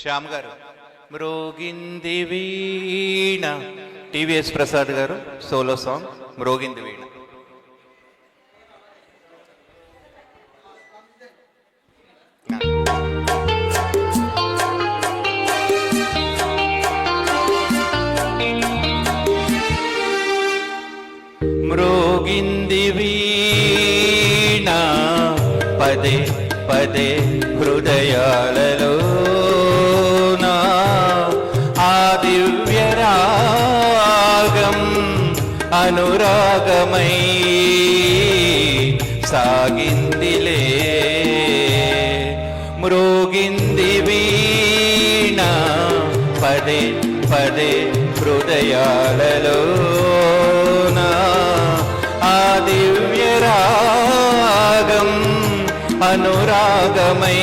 శ్యామ్ గారు మ్రోగింది వీణ. టివిఎస్ ప్రసాద్ గారు solo song మ్రోగింది వీణ. మృగింది వీణ. పదే పదే హృదయాలలో అనురాగమై సాగిందిలే. మ్రోగింది వీణ పదే పదే హృదయాలలో ఆ దివ్య రాగం అనురాగమై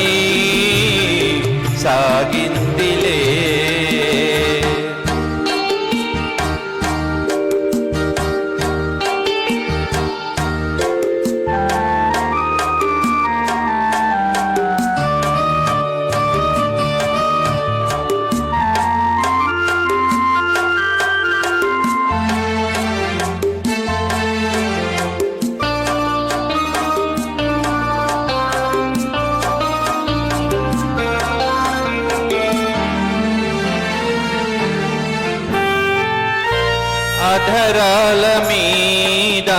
ధరాల మీద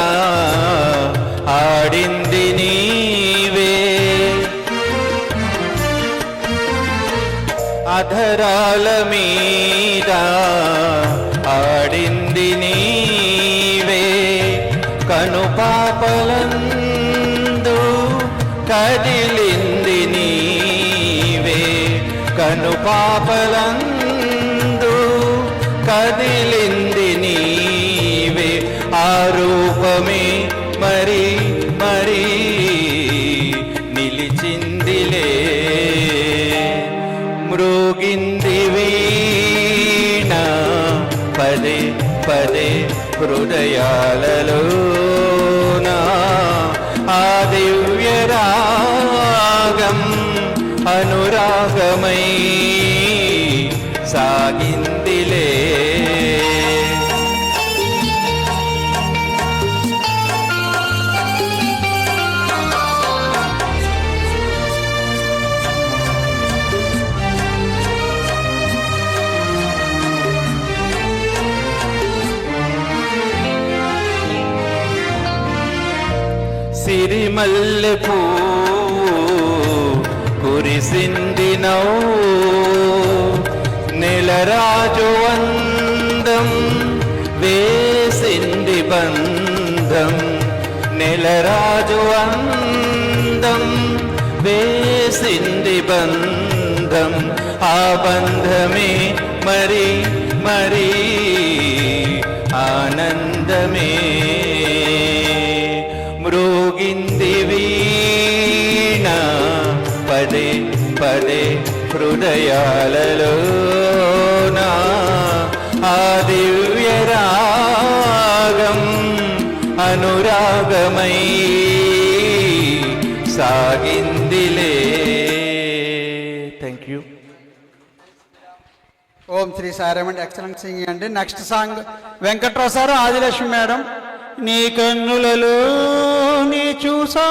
ఆడింది నీవే. అధరాల మీద ఆడింది నీవే. కనుపాపలందు కదిలింది నీవే. కనుపాపలందు కదిలింది నిలిచిందిలే మృగింది వీణ పదే పదే హృదయాలలో ఆ దివ్య రాగం అనురాగమై సిరిమల్లె పువ్వు కురిసింది నెలరాజు అందం వేసింది బంధం. నెలరాజు అందం వేసింది బంధం. ఆ బంధమే మరి మరి ఆనందమే. పదే హృదయాలలో ఆ దివ్య రాగం అనురాగమై సాగిందిలే. థ్యాంక్ యూ ఓం శ్రీ సారామండి. ఎక్సలెంట్ సింగింగ్ అండి. Next song Venkatrao sir Adilakshmi madam నీ కన్నులలో నీ చూసా